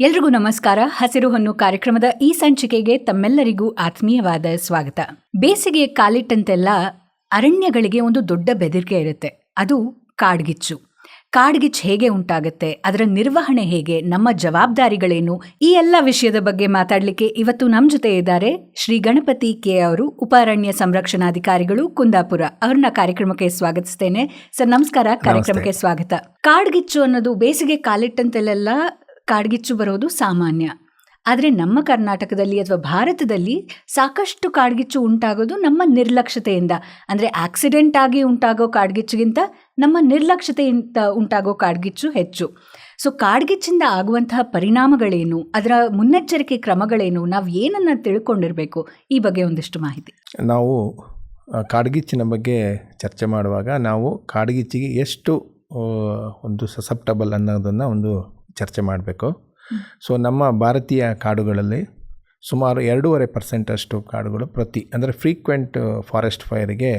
ಎಲ್ರಿಗೂ ನಮಸ್ಕಾರ. ಹಸಿರು ಹೊನ್ನು ಕಾರ್ಯಕ್ರಮದ ಈ ಸಂಚಿಕೆಗೆ ತಮ್ಮೆಲ್ಲರಿಗೂ ಆತ್ಮೀಯವಾದ ಸ್ವಾಗತ. ಬೇಸಿಗೆ ಕಾಲಿಟ್ಟಂತೆಲ್ಲ ಅರಣ್ಯಗಳಿಗೆ ಒಂದು ದೊಡ್ಡ ಬೆದರಿಕೆ ಇರುತ್ತೆ. ಅದು ಕಾಡ್ಗಿಚ್ಚು. ಕಾಡ್ಗಿಚ್ಚು ಹೇಗೆ ಉಂಟಾಗುತ್ತೆ? ಅದರ ನಿರ್ವಹಣೆ ಹೇಗೆ? ನಮ್ಮ ಜವಾಬ್ದಾರಿಗಳೇನು? ಈ ಎಲ್ಲ ವಿಷಯದ ಬಗ್ಗೆ ಮಾತಾಡಲಿಕ್ಕೆ ಇವತ್ತು ನಮ್ಮ ಜೊತೆ ಇದ್ದಾರೆ ಶ್ರೀ ಗಣಪತಿ ಕೆ ಅವರು ಉಪಾರಣ್ಯ ಸಂರಕ್ಷಣಾಧಿಕಾರಿಗಳು ಕುಂದಾಪುರ. ಅವ್ರನ್ನ ಕಾರ್ಯಕ್ರಮಕ್ಕೆ ಸ್ವಾಗತಿಸ್ತೇನೆ. ಸರ್ ನಮಸ್ಕಾರ. ಕಾರ್ಯಕ್ರಮಕ್ಕೆ ಸ್ವಾಗತ. ಕಾಡ್ಗಿಚ್ಚು ಅನ್ನೋದು ಬೇಸಿಗೆ ಕಾಲಿಟ್ಟಂತೆಲ್ಲ ಕಾಡ್ಗಿಚ್ಚು ಬರೋದು ಸಾಮಾನ್ಯ. ಆದರೆ ನಮ್ಮ ಕರ್ನಾಟಕದಲ್ಲಿ ಅಥವಾ ಭಾರತದಲ್ಲಿ ಸಾಕಷ್ಟು ಕಾಡ್ಗಿಚ್ಚು ಉಂಟಾಗೋದು ನಮ್ಮ ನಿರ್ಲಕ್ಷ್ಯತೆಯಿಂದ. ಅಂದರೆ ಆಕ್ಸಿಡೆಂಟ್ ಆಗಿ ಉಂಟಾಗೋ ಕಾಡ್ಗಿಚ್ಚುಗಿಂತ ನಮ್ಮ ನಿರ್ಲಕ್ಷ್ಯತೆಯಿಂದ ಉಂಟಾಗೋ ಕಾಡ್ಗಿಚ್ಚು ಹೆಚ್ಚು. ಸೊ ಕಾಡ್ಗಿಚ್ಚಿಂದ ಆಗುವಂತಹ ಪರಿಣಾಮಗಳೇನು? ಅದರ ಮುನ್ನೆಚ್ಚರಿಕೆ ಕ್ರಮಗಳೇನು? ನಾವು ಏನನ್ನು ತಿಳ್ಕೊಂಡಿರಬೇಕು? ಈ ಬಗ್ಗೆ ಒಂದಿಷ್ಟು ಮಾಹಿತಿ. ನಾವು ಕಾಡ್ಗಿಚ್ಚಿನ ಬಗ್ಗೆ ಚರ್ಚೆ ಮಾಡುವಾಗ ನಾವು ಕಾಡ್ಗಿಚ್ಚಿಗೆ ಎಷ್ಟು ಒಂದು ಸಸೆಪ್ಟಬಲ್ ಅನ್ನೋದನ್ನು ಒಂದು ಚರ್ಚೆ ಮಾಡಬೇಕು. ಸೊ ನಮ್ಮ ಭಾರತೀಯ ಕಾಡುಗಳಲ್ಲಿ ಸುಮಾರು ಎರಡೂವರೆ ಪರ್ಸೆಂಟಷ್ಟು ಕಾಡುಗಳು ಪ್ರತಿ ಅಂದರೆ ಫ್ರೀಕ್ವೆಂಟ್ ಫಾರೆಸ್ಟ್ ಫೈರ್ಗೆ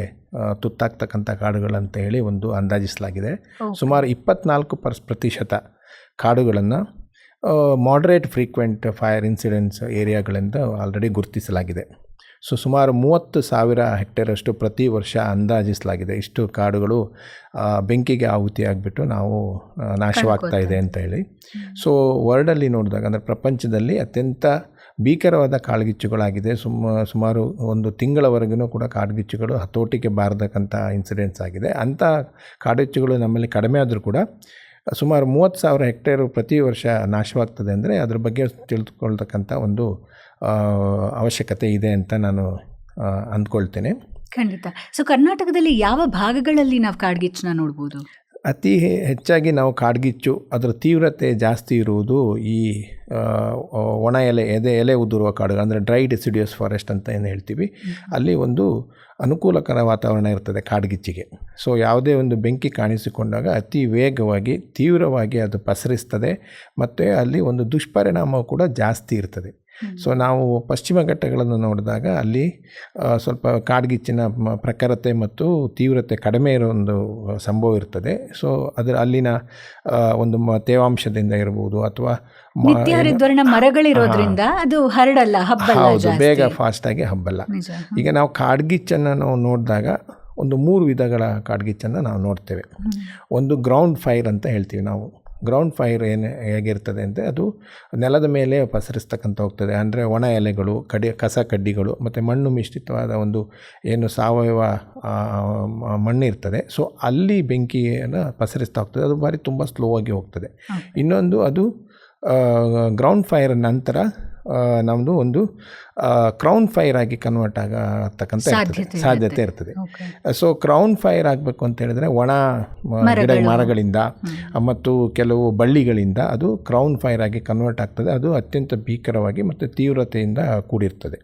ತುತ್ತಾಗ್ತಕ್ಕಂಥ ಕಾಡುಗಳಂತ ಹೇಳಿ ಒಂದು ಅಂದಾಜಿಸಲಾಗಿದೆ. ಸುಮಾರು ಇಪ್ಪತ್ನಾಲ್ಕು ಪರ್ಸ್ ಪ್ರತಿಶತ ಕಾಡುಗಳನ್ನು ಮಾಡ್ರೇಟ್ ಫ್ರೀಕ್ವೆಂಟ್ ಫೈರ್ ಇನ್ಸಿಡೆಂಟ್ಸ್ ಏರಿಯಾಗಳೆಂದು ಆಲ್ರೆಡಿ ಗುರುತಿಸಲಾಗಿದೆ. ಸೊ ಸುಮಾರು ಮೂವತ್ತು ಸಾವಿರ ಹೆಕ್ಟೇರಷ್ಟು ಪ್ರತಿ ವರ್ಷ ಅಂದಾಜಿಸಲಾಗಿದೆ. ಇಷ್ಟು ಕಾಡುಗಳು ಬೆಂಕಿಗೆ ಆಹುತಿಯಾಗಿಬಿಟ್ಟು ನಾವು ನಾಶವಾಗ್ತಾ ಇದೆ ಅಂತ ಹೇಳಿ ಸೊ ವರ್ಲ್ಡಲ್ಲಿ ನೋಡಿದಾಗ ಅಂದರೆ ಪ್ರಪಂಚದಲ್ಲಿ ಅತ್ಯಂತ ಭೀಕರವಾದ ಕಾಳ್ಗಿಚ್ಚುಗಳಾಗಿದೆ ಸುಮ ಸುಮಾರು ಒಂದು ತಿಂಗಳವರೆಗೂ ಕೂಡ ಕಾಡ್ಗಿಚ್ಚುಗಳು ಹತೋಟಿಗೆ ಬಾರತಕ್ಕಂಥ ಇನ್ಸಿಡೆಂಟ್ಸ್ ಆಗಿದೆ. ಅಂಥ ಕಾಡ್ಗಿಚ್ಚುಗಳು ನಮ್ಮಲ್ಲಿ ಕಡಿಮೆ ಆದರೂ ಕೂಡ ಸುಮಾರು ಮೂವತ್ತು ಸಾವಿರ ಹೆಕ್ಟೇರು ಪ್ರತಿ ವರ್ಷ ನಾಶವಾಗ್ತದೆ ಅಂದರೆ ಅದ್ರ ಬಗ್ಗೆ ತಿಳಿದುಕೊಳ್ತಕ್ಕಂಥ ಒಂದು ಅವಶ್ಯಕತೆ ಇದೆ ಅಂತ ನಾನು ಅಂದ್ಕೊಳ್ತೇನೆ. ಖಂಡಿತ. ಸೊ ಕರ್ನಾಟಕದಲ್ಲಿ ಯಾವ ಭಾಗಗಳಲ್ಲಿ ನಾವು ಕಾಡ್ಗಿಚ್ಚನ್ನ ನೋಡ್ಬೋದು? ಅತಿ ಹೆಚ್ಚಾಗಿ ನಾವು ಕಾಡ್ಗಿಚ್ಚು ಅದರ ತೀವ್ರತೆ ಜಾಸ್ತಿ ಇರುವುದು ಈ ಒಣ ಎಲೆ ಎದೆ ಎಲೆ ಉದುರುವ ಕಾಡುಗಳು ಅಂದರೆ ಡ್ರೈ ಡೆಸಿಡಿಯಸ್ ಫಾರೆಸ್ಟ್ ಅಂತ ಏನು ಹೇಳ್ತೀವಿ ಅಲ್ಲಿ ಒಂದು ಅನುಕೂಲಕರ ವಾತಾವರಣ ಇರ್ತದೆ ಕಾಡ್ಗಿಚ್ಚಿಗೆ. ಸೊ ಯಾವುದೇ ಒಂದು ಬೆಂಕಿ ಕಾಣಿಸಿಕೊಂಡಾಗ ಅತಿ ವೇಗವಾಗಿ ತೀವ್ರವಾಗಿ ಅದು ಪಸರಿಸ್ತದೆ ಮತ್ತು ಅಲ್ಲಿ ಒಂದು ದುಷ್ಪರಿಣಾಮ ಕೂಡ ಜಾಸ್ತಿ ಇರ್ತದೆ. ಸೊ ನಾವು ಪಶ್ಚಿಮ ಘಟ್ಟಗಳನ್ನು ನೋಡಿದಾಗ ಅಲ್ಲಿ ಸ್ವಲ್ಪ ಕಾಡ್ಗಿಚ್ಚಿನ ಪ್ರಖರತೆ ಮತ್ತು ತೀವ್ರತೆ ಕಡಿಮೆ ಇರೋ ಒಂದು ಸಂಭವ ಇರ್ತದೆ. ಸೊ ಅದರ ಅಲ್ಲಿನ ಒಂದು ತೇವಾಂಶದಿಂದ ಇರಬಹುದು ಅಥವಾ ಮರಗಳಿರೋದ್ರಿಂದ ಅದು ಹರಡಲ್ಲ ಹೌದು ಬೇಗ ಫಾಸ್ಟಾಗಿ ಹಬ್ಬಲ್ಲ. ಈಗ ನಾವು ಕಾಡ್ಗಿಚ್ಚನ್ನು ನಾವು ನೋಡಿದಾಗ ಒಂದು ಮೂರು ವಿಧಗಳ ಕಾಡ್ಗಿಚ್ಚನ್ನು ನಾವು ನೋಡ್ತೇವೆ. ಒಂದು ಗ್ರೌಂಡ್ ಫೈರ್ ಅಂತ ಹೇಳ್ತೀವಿ ನಾವು. ಗ್ರೌಂಡ್ ಫೈರ್ ಏನು ಹೇಗಿರ್ತದೆ ಅಂದರೆ ಅದು ನೆಲದ ಮೇಲೆ ಪಸರಿಸ್ತಕ್ಕಂಥ ಹೋಗ್ತದೆ. ಅಂದರೆ ಒಣ ಎಲೆಗಳು ಕಡಿ ಕಸ ಕಡ್ಡಿಗಳು ಮತ್ತು ಮಣ್ಣು ಮಿಶ್ರಿತವಾದ ಒಂದು ಏನು ಸಾವಯವ ಮಣ್ಣಿರ್ತದೆ ಮಣ್ಣು ಇರ್ತದೆ. ಸೊ ಅಲ್ಲಿ ಬೆಂಕಿಯನ್ನು ಪಸರಿಸ್ತಾ ಹೋಗ್ತದೆ. ಅದು ಭಾರಿ ತುಂಬ ಸ್ಲೋ ಆಗಿ ಹೋಗ್ತದೆ. ಇನ್ನೊಂದು ಅದು ಗ್ರೌಂಡ್ ಫೈರ್ ನಂತರ ನಮ್ಮದು ಒಂದು ಕ್ರೌನ್ ಫೈರ್ ಆಗಿ ಕನ್ವರ್ಟ್ ಆಗತಕ್ಕಂಥ ಇರ್ತದೆ. ಸಾಧ್ಯತೆ ಇರ್ತದೆ. ಸೊ ಕ್ರೌನ್ ಫೈರ್ ಆಗಬೇಕು ಅಂತ ಹೇಳಿದ್ರೆ ಒಣ ಗಿಡ ಮರಗಳಿಂದ ಮತ್ತು ಕೆಲವು ಬಳ್ಳಿಗಳಿಂದ ಅದು ಕ್ರೌನ್ ಫೈರ್ ಆಗಿ ಕನ್ವರ್ಟ್ ಆಗ್ತದೆ. ಅದು ಅತ್ಯಂತ ಭೀಕರವಾಗಿ ಮತ್ತು ತೀವ್ರತೆಯಿಂದ ಕೂಡಿರ್ತದೆ.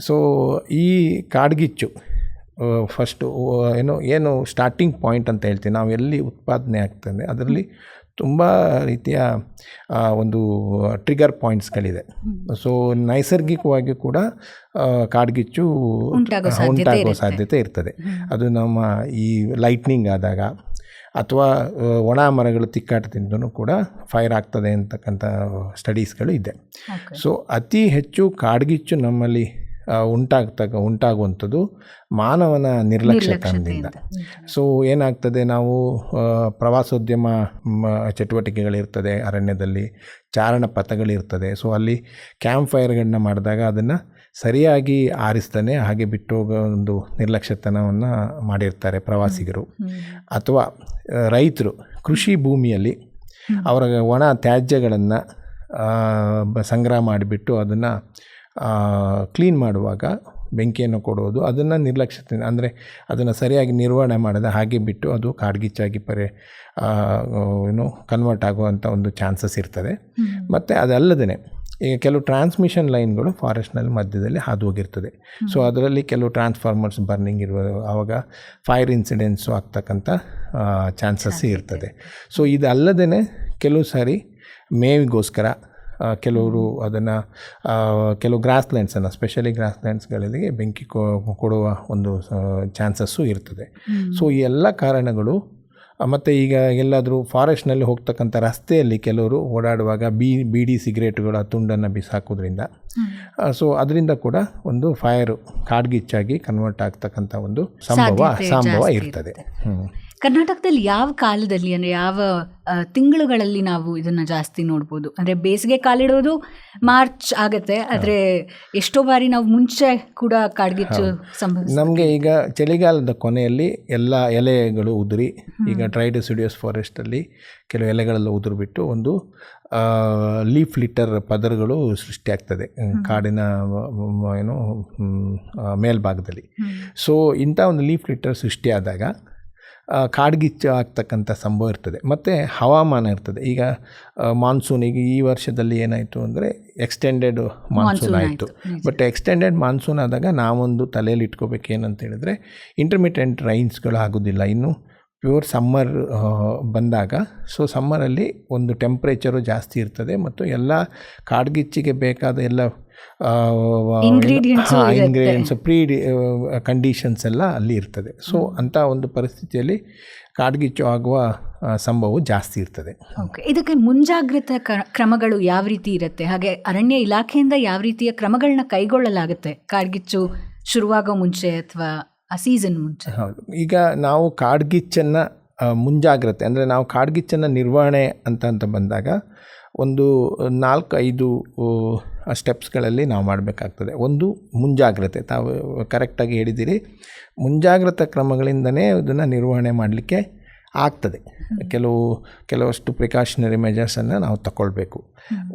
ಸೊ ಈ ಕಾಡ್ಗಿಚ್ಚು ಫಸ್ಟು ಏನು ಏನು ಸ್ಟಾರ್ಟಿಂಗ್ ಪಾಯಿಂಟ್ ಅಂತ ಹೇಳ್ತೀವಿ ನಾವು ಎಲ್ಲಿ ಉತ್ಪಾದನೆ ಆಗ್ತದೆ ಅದರಲ್ಲಿ ತುಂಬ ರೀತಿಯ ಒಂದು ಟ್ರಿಗರ್ ಪಾಯಿಂಟ್ಸ್ಗಳಿದೆ ಸೊ ನೈಸರ್ಗಿಕವಾಗಿ ಕೂಡ ಕಾಡ್ಗಿಚ್ಚು ಉಂಟಾಗೋ ಸಾಧ್ಯತೆ ಇರ್ತದೆ. ಅದು ನಮ್ಮ ಈ ಲೈಟ್ನಿಂಗ್ ಆದಾಗ ಅಥವಾ ಒಣ ಮರಗಳು ತಿಕ್ಕಾಟದಿಂದನೂ ಕೂಡ ಫೈರ್ ಆಗ್ತದೆ ಅಂತಕ್ಕಂಥ ಸ್ಟಡೀಸ್ಗಳು ಇದೆ. ಸೊ ಅತಿ ಹೆಚ್ಚು ಕಾಡ್ಗಿಚ್ಚು ನಮ್ಮಲ್ಲಿ ಉಂಟಾಗ್ತಕ್ಕ ಉಂಟಾಗುವಂಥದ್ದು ಮಾನವನ ನಿರ್ಲಕ್ಷ್ಯತನದಿಂದ ಸೊ ಏನಾಗ್ತದೆ ನಾವು ಪ್ರವಾಸೋದ್ಯಮ ಚಟುವಟಿಕೆಗಳಿರ್ತದೆ ಅರಣ್ಯದಲ್ಲಿ ಚಾರಣ ಪಥಗಳಿರ್ತದೆ. ಸೊ ಅಲ್ಲಿ ಕ್ಯಾಂಪ್ ಫೈರ್ಗಳನ್ನ ಮಾಡಿದಾಗ ಅದನ್ನು ಸರಿಯಾಗಿ ಆರಿಸ್ತಾನೆ ಹಾಗೆ ಬಿಟ್ಟು ಹೋಗೋ ಒಂದು ನಿರ್ಲಕ್ಷ್ಯತನವನ್ನು ಮಾಡಿರ್ತಾರೆ ಪ್ರವಾಸಿಗರು. ಅಥವಾ ರೈತರು ಕೃಷಿ ಭೂಮಿಯಲ್ಲಿ ಅವರ ಒಣ ತ್ಯಾಜ್ಯಗಳನ್ನು ಸಂಗ್ರಹ ಮಾಡಿಬಿಟ್ಟು ಅದನ್ನು ಕ್ಲೀನ್ ಮಾಡುವಾಗ ಬೆಂಕಿಯನ್ನು ಕೊಡೋದು ಅದನ್ನು ನಿರ್ಲಕ್ಷ್ಯತೆ ಅಂದರೆ ಅದನ್ನು ಸರಿಯಾಗಿ ನಿರ್ವಹಣೆ ಮಾಡದೆ ಹಾಗೆ ಬಿಟ್ಟು ಅದು ಕಾಡ್ಗಿಚ್ಚಾಗಿ ಪರಿ ಏನು ಕನ್ವರ್ಟ್ ಆಗುವಂಥ ಒಂದು ಚಾನ್ಸಸ್ ಇರ್ತದೆ. ಮತ್ತು ಅದಲ್ಲದೇ ಈಗ ಕೆಲವು ಟ್ರಾನ್ಸ್ಮಿಷನ್ ಲೈನ್ಗಳು ಫಾರೆಸ್ಟ್ನಲ್ಲಿ ಮಧ್ಯದಲ್ಲಿ ಹಾದು ಹೋಗಿರ್ತದೆ. ಸೊ ಅದರಲ್ಲಿ ಕೆಲವು ಟ್ರಾನ್ಸ್ಫಾರ್ಮರ್ಸ್ ಬರ್ನಿಂಗ್ ಇರುವ ಆವಾಗ ಫೈರ್ ಇನ್ಸಿಡೆಂಟ್ಸು ಆಗ್ತಕ್ಕಂಥ ಚಾನ್ಸಸ್ ಇರ್ತದೆ. ಸೊ ಇದಲ್ಲದೇ ಕೆಲವು ಸಾರಿ ಮೇವಿಗೋಸ್ಕರ ಕೆಲವರು ಅದನ್ನು ಕೆಲವು ಗ್ರಾಸ್ಲ್ಯಾಂಡ್ಸನ್ನು ಸ್ಪೆಷಲಿ ಗ್ರಾಸ್ಲ್ಯಾಂಡ್ಸ್ಗಳಿಗೆ ಬೆಂಕಿ ಕೊ- ಕೊಡುವ ಒಂದು ಚಾನ್ಸಸ್ಸು ಇರ್ತದೆ. ಸೊ ಈ ಎಲ್ಲ ಕಾರಣಗಳು ಮತ್ತು ಈಗ ಎಲ್ಲಾದರೂ ಫಾರೆಸ್ಟ್ನಲ್ಲಿ ಹೋಗ್ತಕ್ಕಂಥ ರಸ್ತೆಯಲ್ಲಿ ಕೆಲವರು ಓಡಾಡುವಾಗ ಬಿ ಬೀಡಿ ಸಿಗರೇಟುಗಳ ತುಂಡನ್ನು ಬಿಸಾಕೋದ್ರಿಂದ ಸೊ ಅದರಿಂದ ಕೂಡ ಒಂದು ಫೈರ್ ಕಾಡ್ಗಿಚ್ಚಾಗಿ ಕನ್ವರ್ಟ್ ಆಗ್ತಕ್ಕಂಥ ಒಂದು ಸಂಭವ ಸಂಭವ ಇರ್ತದೆ. ಹ್ಞೂ ಕರ್ನಾಟಕದಲ್ಲಿ ಯಾವ ಕಾಲದಲ್ಲಿ ಅಂದರೆ ಯಾವ ತಿಂಗಳುಗಳಲ್ಲಿ ನಾವು ಇದನ್ನು ಜಾಸ್ತಿ ನೋಡ್ಬೋದು? ಅಂದರೆ ಬೇಸಿಗೆ ಕಾಲಿಡೋದು ಮಾರ್ಚ್ ಆಗುತ್ತೆ ಆದರೆ ಎಷ್ಟೋ ಬಾರಿ ನಾವು ಮುಂಚೆ ಕೂಡ ಕಾಡ್ಗಿಚ್ಚು ಸಂಭವಿಸ ನಮಗೆ ಈಗ ಚಳಿಗಾಲದ ಕೊನೆಯಲ್ಲಿ ಎಲ್ಲ ಎಲೆಗಳು ಉದುರಿ ಈಗ ಟ್ರೈಡೋಸಿಡಿಯಸ್ ಫಾರೆಸ್ಟಲ್ಲಿ ಕೆಲವು ಎಲೆಗಳೆಲ್ಲ ಉದುರಿಬಿಟ್ಟು ಒಂದು ಲೀಫ್ ಲಿಟರ್ ಪದರಗಳು ಸೃಷ್ಟಿಯಾಗ್ತದೆ ಕಾಡಿನ ಏನು ಮೇಲ್ಭಾಗದಲ್ಲಿ. ಸೊ ಇಂಥ ಒಂದು ಲೀಫ್ ಲಿಟರ್ ಸೃಷ್ಟಿಯಾದಾಗ ಕಾಡ್ಗಿಚ್ಚು ಆಗ್ತಕ್ಕಂಥ ಸಂಭವ ಇರ್ತದೆ. ಮತ್ತು ಹವಾಮಾನ ಇರ್ತದೆ. ಈಗ ಮಾನ್ಸೂನ್ ಈಗ ಈ ವರ್ಷದಲ್ಲಿ ಏನಾಯಿತು ಅಂದರೆ ಎಕ್ಸ್ಟೆಂಡೆಡ್ ಮಾನ್ಸೂನ್ ಆಯಿತು. ಬಟ್ ಎಕ್ಸ್ಟೆಂಡೆಡ್ ಮಾನ್ಸೂನ್ ಆದಾಗ ನಾವೊಂದು ತಲೆಯಲ್ಲಿ ಇಟ್ಕೋಬೇಕು ಏನಂತ ಹೇಳಿದ್ರೆ ಇಂಟರ್ಮಿಟೆಂಟ್ ರೈನ್ಸ್ಗಳು ಆಗೋದಿಲ್ಲ. ಇನ್ನು ಪ್ಯೂರ್ ಸಮ್ಮರ್ ಬಂದಾಗ. ಸೊ ಸಮ್ಮರಲ್ಲಿ ಒಂದು ಟೆಂಪ್ರೇಚರು ಜಾಸ್ತಿ ಇರ್ತದೆ ಮತ್ತು ಎಲ್ಲ ಕಾಡ್ಗಿಚ್ಚಿಗೆ ಬೇಕಾದ ಎಲ್ಲ. ಇಂಗ್ರೀಡಿಯೆಂಟ್ಸ್ ಪ್ರೀ ಕಂಡೀಷನ್ಸ್ ಎಲ್ಲ ಅಲ್ಲಿ ಇರ್ತದೆ. ಸೊ ಅಂಥ ಒಂದು ಪರಿಸ್ಥಿತಿಯಲ್ಲಿ ಕಾಡ್ಗಿಚ್ಚು ಆಗುವ ಸಂಭವವು ಜಾಸ್ತಿ ಇರ್ತದೆ. ಓಕೆ ಇದಕ್ಕೆ ಮುಂಜಾಗ್ರತಾ ಕ- ಕ್ರಮಗಳು ಯಾವ ರೀತಿ ಇರುತ್ತೆ? ಹಾಗೆ ಅರಣ್ಯ ಇಲಾಖೆಯಿಂದ ಯಾವ ರೀತಿಯ ಕ್ರಮಗಳನ್ನ ಕೈಗೊಳ್ಳಲಾಗುತ್ತೆ? ಕಾಡ್ಗಿಚ್ಚು ಶುರುವಾಗೋ ಮುಂಚೆ ಅಥವಾ ಆ ಸೀಸನ್ ಮುಂಚೆ. ಹೌದು. ಈಗ ನಾವು ಕಾಡ್ಗಿಚ್ಚನ್ನು ಮುಂಜಾಗ್ರತೆ ಅಂದರೆ ನಾವು ಕಾಡ್ಗಿಚ್ಚನ್ನು ನಿರ್ವಹಣೆ ಅಂತ ಅಂತ ಬಂದಾಗ ಒಂದು ನಾಲ್ಕು ಐದು ಸ್ಟೆಪ್ಸ್ಗಳಲ್ಲಿ ನಾವು ಮಾಡಬೇಕಾಗ್ತದೆ. ಒಂದು ಮುಂಜಾಗ್ರತೆ. ತಾವು ಕರೆಕ್ಟಾಗಿ ಹೇಳಿದ್ದೀರಿ. ಮುಂಜಾಗ್ರತಾ ಕ್ರಮಗಳಿಂದನೇ ಇದನ್ನು ನಿರ್ವಹಣೆ ಮಾಡಲಿಕ್ಕೆ ಆಗ್ತದೆ. ಕೆಲವು ಕೆಲವಷ್ಟು ಪ್ರಿಕಾಷನರಿ ಮೆಜರ್ಸನ್ನು ನಾವು ತಗೊಳ್ಬೇಕು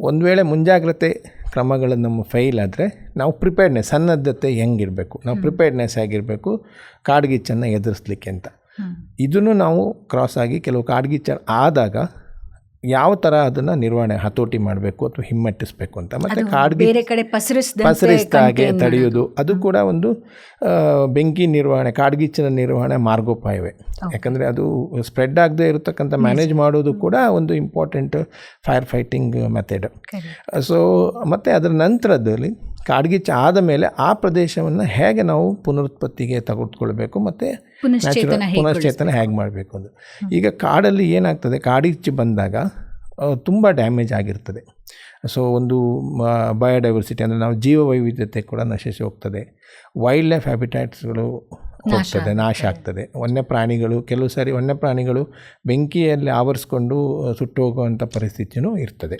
ಒಂದು ವೇಳೆ ಮುಂಜಾಗ್ರತೆ ಕ್ರಮಗಳು ನಮ್ಮ ಫೈಲ್ ಆದರೆ ನಾವು ಪ್ರಿಪೇರ್ಡ್ನೆಸ್ ಸನ್ನದ್ಧತೆ ಹೆಂಗಿರಬೇಕು? ನಾವು ಪ್ರಿಪೇರ್ಡ್ನೆಸ್ ಆಗಿರಬೇಕು ಕಾಡ್ಗಿಚ್ಚನ್ನು ಎದುರಿಸ್ಲಿಕ್ಕೆ ಅಂತ. ಇದನ್ನು ನಾವು ಕ್ರಾಸ್ ಆಗಿ ಕೆಲವು ಕಾಡ್ಗಿಚ್ಚ ಆದಾಗ ಯಾವ ಥರ ಅದನ್ನು ನಿರ್ವಹಣೆ ಹತೋಟಿ ಮಾಡಬೇಕು ಅಥವಾ ಹಿಮ್ಮೆಟ್ಟಿಸ್ಬೇಕು ಅಂತ. ಮತ್ತೆ ಕಾಡ್ಗಿ ಬೇರೆ ಕಡೆ ಪಸರಿಸ್ದಾಗೆ ತಡೆಯೋದು. ಅದು ಕೂಡ ಒಂದು ಬೆಂಕಿ ನಿರ್ವಹಣೆ ಕಾಡ್ಗಿಚ್ಚಿನ ನಿರ್ವಹಣೆ ಮಾರ್ಗೋಪಾಯವೇ. ಯಾಕಂದರೆ ಅದು ಸ್ಪ್ರೆಡ್ ಆಗದೆ ಇರತಕ್ಕಂಥ ಮ್ಯಾನೇಜ್ ಮಾಡೋದು ಕೂಡ ಒಂದು important fire fighting method. So ಮತ್ತು ಅದರ ನಂತರದಲ್ಲಿ ಕಾಡ್ಗಿಚ್ಚು ಆದ ಮೇಲೆ ಆ ಪ್ರದೇಶವನ್ನು ಹೇಗೆ ನಾವು ಪುನರುತ್ಪತ್ತಿಗೆ ತೆಗೆದುಕೊಳ್ಬೇಕು ಮತ್ತು ನ್ಯಾಚುರಲ್ ಪುನಶ್ಚೇತನ ಹೇಗೆ ಮಾಡಬೇಕು ಅಂತ. ಈಗ ಕಾಡಲ್ಲಿ ಏನಾಗ್ತದೆ ಕಾಡಿಚ್ಚು ಬಂದಾಗ ತುಂಬ ಡ್ಯಾಮೇಜ್ ಆಗಿರ್ತದೆ. ಸೊ ಒಂದು ಬಯೋಡೈವರ್ಸಿಟಿ ಅಂದರೆ ನಾವು ಜೀವ ವೈವಿಧ್ಯತೆ ಕೂಡ ನಶಿಸಿ ಹೋಗ್ತದೆ. ವೈಲ್ಡ್ ಲೈಫ್ ಹ್ಯಾಬಿಟ್ಯಾಟ್ಸ್ಗಳು ಹೋಗ್ತದೆ ನಾಶ ಆಗ್ತದೆ. ವನ್ಯ ಪ್ರಾಣಿಗಳು ಕೆಲವು ಸಾರಿ ವನ್ಯ ಪ್ರಾಣಿಗಳು ಬೆಂಕಿಯಲ್ಲಿ ಆವರಿಸ್ಕೊಂಡು ಸುಟ್ಟು ಹೋಗುವಂಥ ಪರಿಸ್ಥಿತಿಯೂ ಇರ್ತದೆ.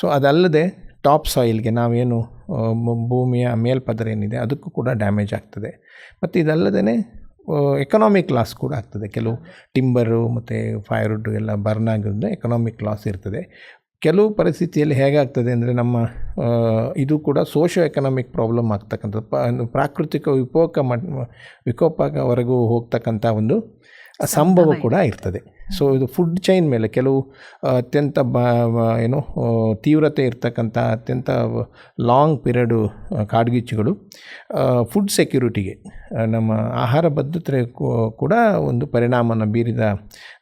ಸೊ ಅದಲ್ಲದೆ ಟಾಪ್ ಸಾಯಿಲ್ಗೆ ನಾವೇನು ಭೂಮಿಯ ಮೇಲ್ಪದರ ಏನಿದೆ ಅದಕ್ಕೂ ಕೂಡ ಡ್ಯಾಮೇಜ್ ಆಗ್ತದೆ. ಮತ್ತು ಇದಲ್ಲದೇ ಎಕನಾಮಿಕ್ ಲಾಸ್ ಕೂಡ ಆಗ್ತದೆ. ಕೆಲವು ಟಿಂಬರು ಮತ್ತು ಫೈರ್ವುಡ್ ಎಲ್ಲ ಬರ್ನ್ ಆಗಿರೋದ್ರಿಂದ ಎಕನಾಮಿಕ್ ಲಾಸ್ ಇರ್ತದೆ. ಕೆಲವು ಪರಿಸ್ಥಿತಿಯಲ್ಲಿ ಹೇಗಾಗ್ತದೆ ಅಂದರೆ ನಮ್ಮ ಇದು ಕೂಡ ಸೋಷಿಯೋ ಎಕನಾಮಿಕ್ ಪ್ರಾಬ್ಲಮ್ ಆಗ್ತಕ್ಕಂಥದ್ದು ಪ್ರಾಕೃತಿಕ ವಿಕೋಪ ಮಟ್ ವಿಕೋಪವರೆಗೂ ಹೋಗ್ತಕ್ಕಂಥ ಒಂದು ಸಂಭವ ಕೂಡ ಇರ್ತದೆ. ಸೊ ಇದು ಫುಡ್ ಚೈನ್ ಮೇಲೆ ಕೆಲವು ಅತ್ಯಂತ ಬ ಏನು ತೀವ್ರತೆ ಇರ್ತಕ್ಕಂಥ ಅತ್ಯಂತ ಲಾಂಗ್ ಪೀರಿಯಡು ಕಾಡ್ಗಿಚ್ಚುಗಳು ಫುಡ್ ಸೆಕ್ಯೂರಿಟಿಗೆ ನಮ್ಮ ಆಹಾರ ಭದ್ರತೆ ಕೂಡ ಒಂದು ಪರಿಣಾಮನ ಬೀರಿದ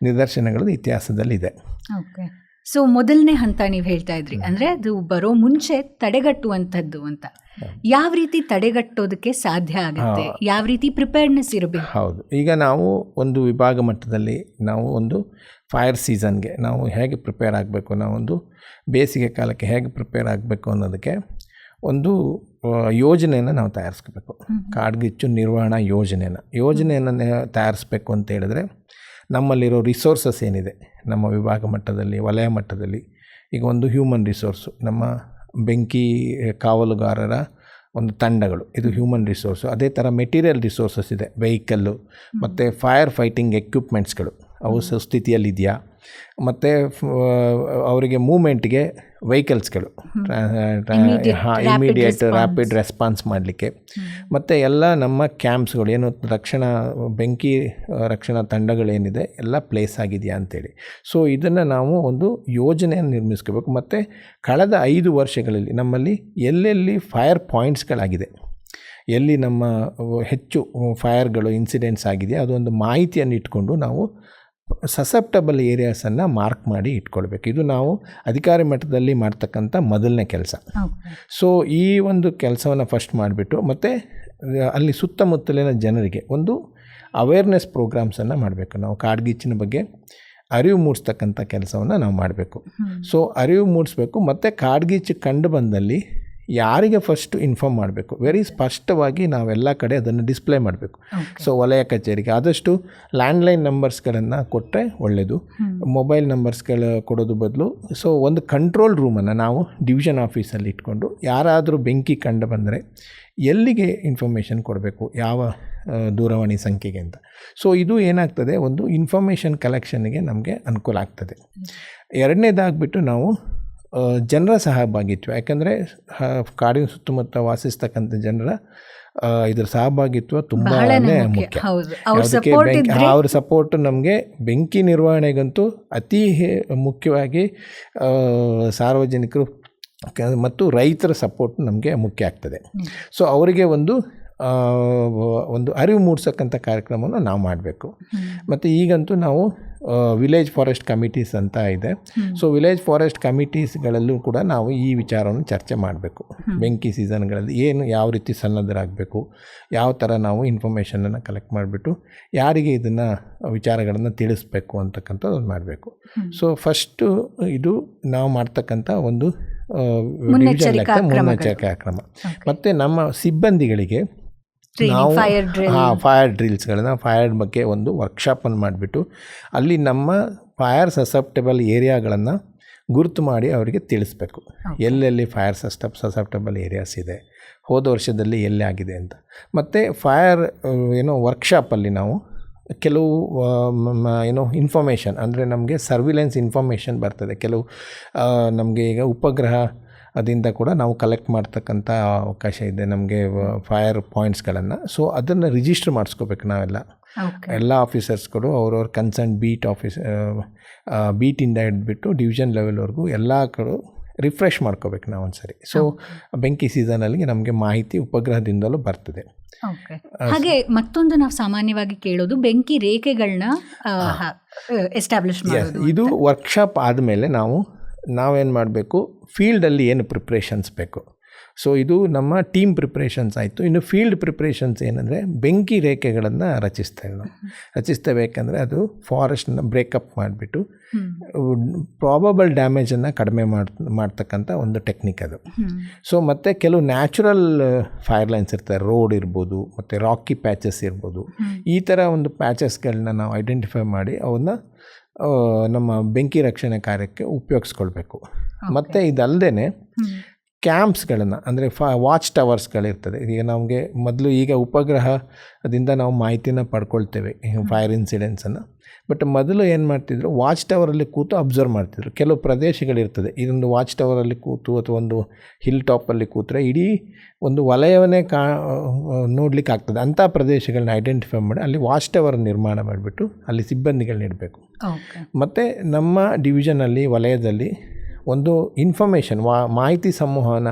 ನಿದರ್ಶನಗಳು ಇತಿಹಾಸದಲ್ಲಿದೆ. ಸೊ ಮೊದಲನೇ ಹಂತ ನೀವು ಹೇಳ್ತಾ ಇದ್ರಿ. ಅಂದ್ರೆ ಅದು ಬರೋ ಮುಂಚೆ ತಡೆಗಟ್ಟುವಂಥದ್ದು ಅಂತ. ಯಾವ ರೀತಿ ತಡೆಗಟ್ಟೋದಕ್ಕೆ ಸಾಧ್ಯ ಆಗುತ್ತೆ? ಯಾವ ರೀತಿ ಪ್ರಿಪೇರ್ಡ್ನೆಸ್ ಇರಬೇಕು? ಹೌದು. ಈಗ ನಾವು ಒಂದು ವಿಭಾಗ ಮಟ್ಟದಲ್ಲಿ ನಾವು ಒಂದು ಫೈರ್ ಸೀಸನ್ಗೆ ನಾವು ಹೇಗೆ ಪ್ರಿಪೇರ್ ಆಗಬೇಕು? ನಾವೊಂದು ಬೇಸಿಗೆ ಕಾಲಕ್ಕೆ ಹೇಗೆ ಪ್ರಿಪೇರ್ ಆಗಬೇಕು ಅನ್ನೋದಕ್ಕೆ ಒಂದು ಯೋಜನೆಯನ್ನು ನಾವು ತಯಾರಿಸ್ಕೋಬೇಕು. ಕಾಡ್ಗಿಚ್ಚು ನಿರ್ವಹಣಾ ಯೋಜನೆನ ಯೋಜನೆಯನ್ನು ನೆ- ತಯಾರಿಸ್ಬೇಕು ಅಂತ ಹೇಳಿದ್ರೆ ನಮ್ಮಲ್ಲಿರೋ ರಿಸೋರ್ಸಸ್ ಏನಿದೆ? ನಮ್ಮ ವಿಭಾಗ ಮಟ್ಟದಲ್ಲಿ ವಲಯ ಮಟ್ಟದಲ್ಲಿ ಈಗ ಒಂದು ಹ್ಯೂಮನ್ ರಿಸೋರ್ಸು ನಮ್ಮ ಬೆಂಕಿ ಕಾವಲುಗಾರರ ಒಂದು ತಂಡಗಳು ಇದು ಹ್ಯೂಮನ್ ರಿಸೋರ್ಸು ಅದೇ ಥರ ಮೆಟೀರಿಯಲ್ ರಿಸೋರ್ಸಸ್ ಇದೆ ವೆಹಿಕಲ್ಲು ಮತ್ತು ಫೈರ್ ಫೈಟಿಂಗ್ ಎಕ್ವಿಪ್ಮೆಂಟ್ಸ್ಗಳು ಅವು ಸುಸ್ಥಿತಿಯಲ್ಲಿದೆಯಾ? ಮತ್ತು ಅವರಿಗೆ ಮೂಮೆಂಟ್ಗೆ ವೆಹಿಕಲ್ಸ್ಗಳು. ಹಾಂ ಇಮಿಡಿಯೇಟ್ ರ್ಯಾಪಿಡ್ ರೆಸ್ಪಾನ್ಸ್ ಮಾಡಲಿಕ್ಕೆ. ಮತ್ತು ಎಲ್ಲ ನಮ್ಮ ಕ್ಯಾಂಪ್ಸ್ಗಳು ಏನು ರಕ್ಷಣಾ ಬೆಂಕಿ ರಕ್ಷಣಾ ತಂಡಗಳೇನಿದೆ ಎಲ್ಲ ಪ್ಲೇಸ್ ಆಗಿದೆಯಾ ಅಂತೇಳಿ. ಸೊ ಇದನ್ನು ನಾವು ಒಂದು ಯೋಜನೆಯನ್ನು ನಿರ್ಮಿಸ್ಕೋಬೇಕು. ಮತ್ತು ಕಳೆದ ಐದು ವರ್ಷಗಳಲ್ಲಿ ನಮ್ಮಲ್ಲಿ ಎಲ್ಲೆಲ್ಲಿ ಫೈರ್ ಪಾಯಿಂಟ್ಸ್ಗಳಾಗಿದೆ ಎಲ್ಲಿ ನಮ್ಮ ಹೆಚ್ಚು ಫೈರ್ಗಳು ಇನ್ಸಿಡೆಂಟ್ಸ್ ಆಗಿದೆ ಅದೊಂದು ಮಾಹಿತಿಯನ್ನು ಇಟ್ಕೊಂಡು ನಾವು ಸಸೆಪ್ಟಬಲ್ ಏರಿಯಾಸನ್ನು ಮಾರ್ಕ್ ಮಾಡಿ ಇಟ್ಕೊಳ್ಬೇಕು. ಇದು ನಾವು ಅಧಿಕಾರಿ ಮಟ್ಟದಲ್ಲಿ ಮಾಡ್ತಕ್ಕಂಥ ಮೊದಲನೇ ಕೆಲಸ. ಸೊ ಈ ಒಂದು ಕೆಲಸವನ್ನು ಫಸ್ಟ್ ಮಾಡಿಬಿಟ್ಟು ಮತ್ತು ಅಲ್ಲಿ ಸುತ್ತಮುತ್ತಲಿನ ಜನರಿಗೆ ಒಂದು ಅವೇರ್ನೆಸ್ ಪ್ರೋಗ್ರಾಮ್ಸನ್ನು ಮಾಡಬೇಕು. ನಾವು ಕಾಡ್ಗಿಚ್ಚಿನ ಬಗ್ಗೆ ಅರಿವು ಮೂಡಿಸ್ತಕ್ಕಂಥ ಕೆಲಸವನ್ನು ನಾವು ಮಾಡಬೇಕು. ಸೊ ಅರಿವು ಮೂಡಿಸ್ಬೇಕು. ಮತ್ತು ಕಾಡ್ಗಿಚ್ಚು ಕಂಡು ಬಂದಲ್ಲಿ ಯಾರಿಗೆ ಫಸ್ಟ್ ಇನ್ಫಾರ್ಮ್ ಮಾಡಬೇಕು? ವೆರಿ ಸ್ಪಷ್ಟವಾಗಿ ನಾವೆಲ್ಲ ಕಡೆ ಅದನ್ನು ಡಿಸ್ಪ್ಲೇ ಮಾಡಬೇಕು. ಸೊ ವಲಯ ಕಚೇರಿಗೆ ಆದಷ್ಟು ಲ್ಯಾಂಡ್ಲೈನ್ ನಂಬರ್ಸ್ಗಳನ್ನು ಕೊಟ್ಟರೆ ಒಳ್ಳೆಯದು ಮೊಬೈಲ್ ನಂಬರ್ಸ್ಗಳು ಕೊಡೋದು ಬದಲು. ಸೊ ಒಂದು ಕಂಟ್ರೋಲ್ ರೂಮನ್ನು ನಾವು ಡಿವಿಷನ್ ಆಫೀಸಲ್ಲಿ ಇಟ್ಕೊಂಡು ಯಾರಾದರೂ ಬೆಂಕಿ ಕಂಡು ಬಂದರೆ ಎಲ್ಲಿಗೆ ಇನ್ಫಾರ್ಮೇಷನ್ ಕೊಡಬೇಕು? ಯಾವ ದೂರವಾಣಿ ಸಂಖ್ಯೆಗೆ ಅಂತ. ಸೊ ಇದು ಏನಾಗ್ತದೆ? ಒಂದು ಇನ್ಫಾರ್ಮೇಷನ್ ಕಲೆಕ್ಷನ್ಗೆ ನಮಗೆ ಅನುಕೂಲ ಆಗ್ತದೆ. ಎರಡನೇದಾಗ್ಬಿಟ್ಟು ನಾವು ಜನರ ಸಹಭಾಗಿತ್ವ ಯಾಕಂದರೆ ಕಾಡಿನ ಸುತ್ತಮುತ್ತ ವಾಸಿಸ್ತಕ್ಕಂಥ ಜನರ ಇದರ ಸಹಭಾಗಿತ್ವ ತುಂಬಾ ಮುಖ್ಯ. ಅವ್ರ ಸಪೋರ್ಟ್ ನಮಗೆ ಬೆಂಕಿ ನಿರ್ವಹಣೆಗಂತೂ ಅತಿ ಮುಖ್ಯವಾಗಿ ಸಾರ್ವಜನಿಕರು ಮತ್ತು ರೈತರ ಸಪೋರ್ಟ್ ನಮಗೆ ಮುಖ್ಯ ಆಗ್ತದೆ. ಸೊ ಅವರಿಗೆ ಒಂದು ಒಂದು ಅರಿವು ಮೂಡಿಸಕ್ಕಂಥ ಕಾರ್ಯಕ್ರಮವನ್ನು ನಾವು ಮಾಡಬೇಕು. ಮತ್ತು ಈಗಂತೂ ನಾವು ವಿಲೇಜ್ ಫಾರೆಸ್ಟ್ ಕಮಿಟೀಸ್ ಅಂತ ಇದೆ. ಸೊ ವಿಲೇಜ್ ಫಾರೆಸ್ಟ್ ಕಮಿಟೀಸ್ಗಳಲ್ಲೂ ಕೂಡ ನಾವು ಈ ವಿಚಾರವನ್ನು ಚರ್ಚೆ ಮಾಡಬೇಕು. ಬೆಂಕಿ ಸೀಸನ್ಗಳಲ್ಲಿ ಏನು ಯಾವ ರೀತಿ ಸನ್ನದ್ಧರಾಗಬೇಕು ಯಾವ ಥರ ನಾವು ಇನ್ಫಾರ್ಮೇಷನನ್ನು ಕಲೆಕ್ಟ್ ಮಾಡಿಬಿಟ್ಟು ಯಾರಿಗೆ ಇದನ್ನು ವಿಚಾರಗಳನ್ನು ತಿಳಿಸ್ಬೇಕು ಅಂತಕ್ಕಂಥದ್ದು ಮಾಡಬೇಕು. ಸೊ ಫಸ್ಟು ಇದು ನಾವು ಮಾಡ್ತಕ್ಕಂಥ ಒಂದು ಮುನ್ನೆಚ್ಚರಿಕೆ ಕಾರ್ಯಕ್ರಮ ಕ್ರಮ ಮತ್ತು ನಮ್ಮ ಸಿಬ್ಬಂದಿಗಳಿಗೆ ನಾವು ಹಾಂ ಫೈರ್ ಡ್ರಿಲ್ಸ್ಗಳನ್ನ ಫೈರ್ ಬಗ್ಗೆ ಒಂದು ವರ್ಕ್ಶಾಪನ್ನು ಮಾಡಿಬಿಟ್ಟು ಅಲ್ಲಿ ನಮ್ಮ ಫೈರ್ ಸಸೆಪ್ಟೆಬಲ್ ಏರಿಯಾಗಳನ್ನು ಗುರುತು ಮಾಡಿ ಅವರಿಗೆ ತಿಳಿಸ್ಬೇಕು. ಎಲ್ಲೆಲ್ಲಿ ಫೈರ್ ಸಸ್ಟಪ್ ಸಸೆಪ್ಟೆಬಲ್ ಏರಿಯಾಸ್ ಇದೆ ಹೋದ ವರ್ಷದಲ್ಲಿ ಎಲ್ಲಿ ಆಗಿದೆ ಅಂತ. ಮತ್ತು ಫೈರ್ ಏನೋ ವರ್ಕ್ಶಾಪಲ್ಲಿ ನಾವು ಕೆಲವು ಏನೋ ಇನ್ಫಾರ್ಮೇಷನ್ ಅಂದರೆ ನಮಗೆ ಸರ್ವಿಲೆನ್ಸ್ ಇನ್ಫಾರ್ಮೇಷನ್ ಬರ್ತದೆ. ಕೆಲವು ನಮಗೆ ಈಗ ಉಪಗ್ರಹ ಅದರಿಂದ ಕೂಡ ನಾವು ಕಲೆಕ್ಟ್ ಮಾಡ್ತಕ್ಕಂಥ ಅವಕಾಶ ಇದೆ ನಮಗೆ ಫೈರ್ ಪಾಯಿಂಟ್ಸ್ಗಳನ್ನು ಸೊ ಅದನ್ನು ರಿಜಿಸ್ಟರ್ ಮಾಡಿಸ್ಕೋಬೇಕು ನಾವೆಲ್ಲ. ಎಲ್ಲ ಆಫೀಸರ್ಸ್ಗಳು ಅವ್ರವ್ರ ಕನ್ಸರ್ನ್ ಬೀಟ್ ಆಫೀಸ್ ಬೀಟಿಂದ ಹಿಡಿದ್ಬಿಟ್ಟು ಡಿವಿಷನ್ ಲೆವೆಲ್ವರೆಗೂ ಎಲ್ಲ ಕಡೆ ರಿಫ್ರೆಶ್ ಮಾಡ್ಕೋಬೇಕು ನಾವು ಒಂದ್ಸರಿ. ಸೊ ಬೆಂಕಿ ಸೀಸನಲ್ಲಿ ನಮಗೆ ಮಾಹಿತಿ ಉಪಗ್ರಹದಿಂದಲೂ ಬರ್ತದೆ. ಹಾಗೆ ಮತ್ತೊಂದು ನಾವು ಸಾಮಾನ್ಯವಾಗಿ ಕೇಳೋದು ಬೆಂಕಿ ರೇಖೆಗಳನ್ನ ಎಸ್ಟಾಬ್ಲಿಷ್ ಇದು ವರ್ಕ್ಶಾಪ್ ಆದಮೇಲೆ ನಾವು ನಾವೇನು ಮಾಡಬೇಕು? ಫೀಲ್ಡಲ್ಲಿ ಏನು ಪ್ರಿಪ್ರೇಷನ್ಸ್ ಬೇಕು? ಸೊ ಇದು ನಮ್ಮ ಟೀಮ್ ಪ್ರಿಪ್ರೇಷನ್ಸ್ ಆಯಿತು. ಇನ್ನು ಫೀಲ್ಡ್ ಪ್ರಿಪ್ರೇಷನ್ಸ್ ಏನಂದರೆ ಬೆಂಕಿ ರೇಖೆಗಳನ್ನು ರಚಿಸ್ತೇವೆ ನಾವು. ರಚಿಸ್ತಬೇಕಂದ್ರೆ ಅದು ಫಾರೆಸ್ಟ್ನ ಬ್ರೇಕಪ್ ಮಾಡಿಬಿಟ್ಟು ಪ್ರಾಬಬಲ್ ಡ್ಯಾಮೇಜನ್ನು ಕಡಿಮೆ ಮಾಡಿ ಮಾಡ್ತಕ್ಕಂಥ ಒಂದು ಟೆಕ್ನಿಕ್ ಅದು. ಸೊ ಮತ್ತು ಕೆಲವು ನ್ಯಾಚುರಲ್ ಫೈರ್ ಲೈನ್ಸ್ ಇರ್ತವೆ ರೋಡ್ ಇರ್ಬೋದು ಮತ್ತು ರಾಕಿ ಪ್ಯಾಚಸ್ ಇರ್ಬೋದು. ಈ ಥರ ಒಂದು ಪ್ಯಾಚಸ್ಗಳನ್ನ ನಾವು ಐಡೆಂಟಿಫೈ ಮಾಡಿ ಅವನ್ನ ನಮ್ಮ ಬೆಂಕಿ ರಕ್ಷಣೆ ಕಾರ್ಯಕ್ಕೆ ಉಪಯೋಗಿಸ್ಕೊಳ್ಬೇಕು. ಮತ್ತು ಇದಲ್ಲದೆ ಕ್ಯಾಂಪ್ಸ್ಗಳನ್ನು ಅಂದರೆ ಫ ವಾಚ್ ಟವರ್ಸ್ಗಳಿರ್ತದೆ ಈಗ ನಮಗೆ ಮೊದಲು ಈಗ ಉಪಗ್ರಹದಿಂದ ನಾವು ಮಾಹಿತಿನ ಪಡ್ಕೊಳ್ತೇವೆ ಫೈರ್ ಇನ್ಸಿಡೆನ್ಸನ್ನು ಬಟ್ ಮೊದಲು ಏನು ಮಾಡ್ತಿದ್ರು ವಾಚ್ ಟವರಲ್ಲಿ ಕೂತು ಅಬ್ಸರ್ವ್ ಮಾಡ್ತಿದ್ರು. ಕೆಲವು ಪ್ರದೇಶಗಳಿರ್ತದೆ ಇದೊಂದು ವಾಚ್ ಟವರಲ್ಲಿ ಕೂತು ಅಥವಾ ಒಂದು ಹಿಲ್ ಟಾಪಲ್ಲಿ ಕೂತ್ರೆ ಇಡೀ ಒಂದು ವಲಯವನ್ನೇ ಕಾ ನೋಡ್ಲಿಕ್ಕೆ ಆಗ್ತದೆ ಅಂಥ ಪ್ರದೇಶಗಳನ್ನ ಐಡೆಂಟಿಫೈ ಮಾಡಿ ಅಲ್ಲಿ ವಾಚ್ ಟವರ್ ನಿರ್ಮಾಣ ಮಾಡಿಬಿಟ್ಟು ಅಲ್ಲಿ ಸಿಬ್ಬಂದಿಗಳನ್ನ ಇಡಬೇಕು. ಮತ್ತು ನಮ್ಮ ಡಿವಿಷನಲ್ಲಿ ವಲಯದಲ್ಲಿ ಒಂದು ಇನ್ಫಾರ್ಮೇಷನ್ ವಾ ಮಾಹಿತಿ ಸಂವಹನ